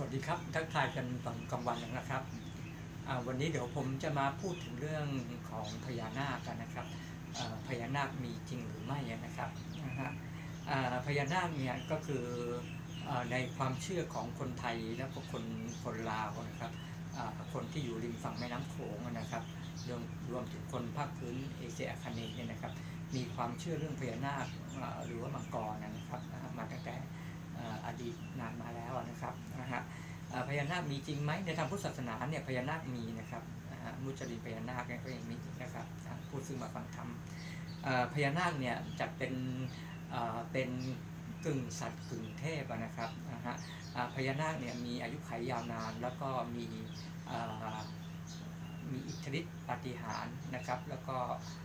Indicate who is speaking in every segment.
Speaker 1: วัสดีครับ ทักทายกันตอนกลางวันนะครับ วันนี้เดี๋ยวผมจะมาพูดถึงเรื่องของพญานาคกันนะครับ พญานาคมีจริงหรือไม่นะครับนะฮะพญานาคเนี่ยก็คือในความเชื่อของคนไทยและก็คนคนลาวนะครับคนที่อยู่ริมฝั่งแม่น้ำโขงนะครับรวมรวมถึงคนภาคพื้นเอเชียอาคเนย์เนี่ยนะครับ มีความเชื่อเรื่องพญานาคหรือ ญานาคมีจริงไหมในทางพุทธศาสนาเนี่ยพญานาคมีนะครับมุจลินพญานาคเนี่ยก็ยังมีนะครับนะผู้ซึ่งมาฟังธรรมพญานาคเนี่ยจัดเป็นเป็นกึ่งสัตว์กึ่งเทพนะครับนะฮะพญานาคเนี่ยมีอายุขัยยาวนาน แล้วก็มีมีอิทธิฤทธิปาฏิหาริย์นะครับ แล้วก็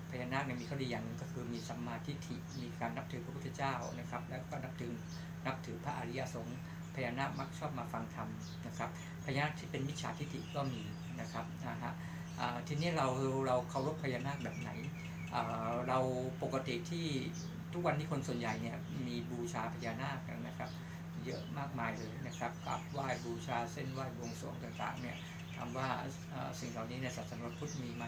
Speaker 1: พญานาคเนี่ยมีข้อดีอย่างหนึงก็คือมีสัมมาทิฏฐิมีการนับถือพระพุทธเจ้านะครับ แล้วก็นับถือนับถือพระอริยสงฆ์ พญานาคมักชอบมาฟังธรรมนะครับพญานาคที่เป็นมิจฉาทิฏฐิก็มีนะครับนะฮะทีนี้เราเราเคารพพญานาคแบบไหนเราปกติที่ทุกวันนี้คนส่วนใหญ่เนี่ยมีบูชาพญานาคกันนะครับ เยอะมากมายเลยนะครับกราบไหว้บูชาเส้นไหว้บวงสรวงต่างๆเนี่ยถามว่าสิ่งเหล่านี้ในศาสนาพุทธมีไหม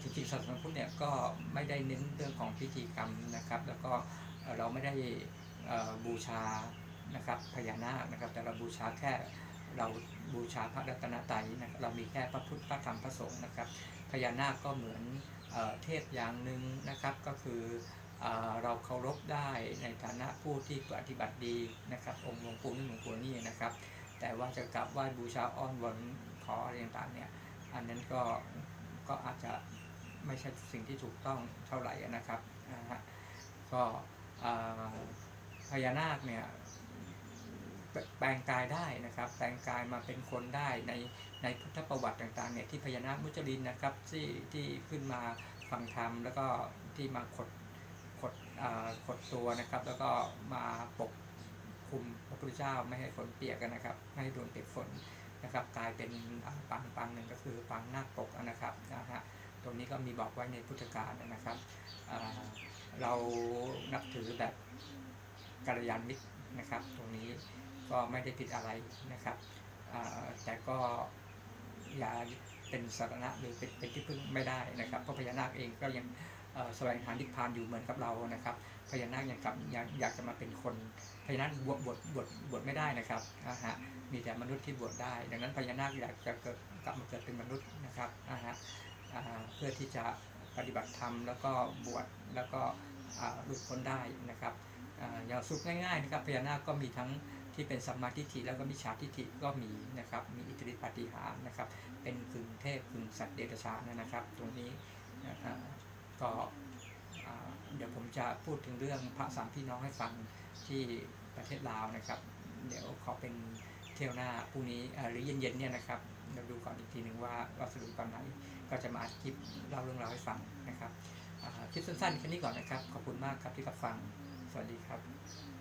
Speaker 1: จริงๆศาสนาพุทธเนี่ยก็ไม่ได้เน้นเรื่องของพิธีกรรมนะครับ แล้วก็เราไม่ได้บูชา นะครับพญานาคนะครับ แต่เราบูชาแค่เราบูชาพระรัตนตรัยนะครับเรามีแค่พระพุทธพระธรรมพระสงฆ์นะครับ พญานาคก็เหมือนเอเทพอย่างหนึ่งนะครับก็คือเอเราเคารพได้ในฐานะผู้ที่ปฏิบัติดีนะครับ องค์หลวงปู่นี่หลวงปู่นี่นะครับ แต่ว่าจะกราบไหว้บูชาอ้อนวอนขออะไรต่างๆเนี่ยอันนั้นก็ก็อาจจะไม่ใช่สิ่งที่ถูกต้องเท่าไหร่นะครับนะฮะก็พญานาคเนี่ย แปลงกายได้นะครับ แปลงกายมาเป็นคนได้ในในพุทธประวัติต่างๆเนี่ยที่พญานาคมุจลินนะครับที่ที่ขึ้นมาฟังธรรมแล้วก็ที่มาขดขดอ่าขดตัวนะครับ แล้วก็มาปกคุมพระพุทธเจ้าไม่ให้ฝนเปียกกันนะครับ ไม่ให้โดนเปียกฝนนะครับ กลายเป็นปางปางหนึ่งก็คือปางนาคปกนะครับนะฮะตรงนี้ก็มีบอกไว้ในพุทธกาลนะครับเรานับถือแบบกัลยาณมิตรนะครับ ตรงนี้ ก็ไม่ได้ผิดอะไรนะครับแต่ก็อย่าเป็นสาระหรือเป็นเป็นที่พึ่งไม่ได้นะครับเพราะพญานาคเองก็ยังแสวงหานิพพานอยู่เหมือนกับเรานะครับพญานาคยังกลับยังอยากจะมาเป็นคนพญานาคบวชบวชบวชบวชไม่ได้นะครับนะฮะมีแต่มนุษย์ที่บวชได้ ดังนั้นพญานาคอยากจะเกิดกลับมาเกิดเป็นมนุษย์นะครับนะฮะเพื่อที่จะปฏิบัติธรรมแล้วก็บวชแล้วก็หลุดพ้นได้นะครับอย่างสุดง่ายๆนะครับพญานาคก็มีทั้ง ที่เป็นสัมมาทิฏฐิแล้วก็มิจฉาทิฏฐิก็มีนะครับ มีอิทธิฤทธิปฏิหารนะครับ เป็นกึ่งเทพกึ่งสัตว์เดรัจฉานนะครับ ตรงนี้นะก็เดี๋ยวผมจะพูดถึงเรื่องพระสามพี่น้องให้ฟังที่ประเทศลาวนะครับ เดี๋ยวขอเป็นเที่ยวหน้าพรุ่งนี้หรือเย็นๆเนี่ยนะครับเราดูก่อนอีกทีหนึ่งว่าว่าสะดวกตอนไหนก็จะมาอัดคลิปเล่าเรื่องราวให้ฟังนะครับคลิปสั้นๆแค่นี้ก่อนนะครับ ขอบคุณมากครับที่รับฟัง สวัสดีครับ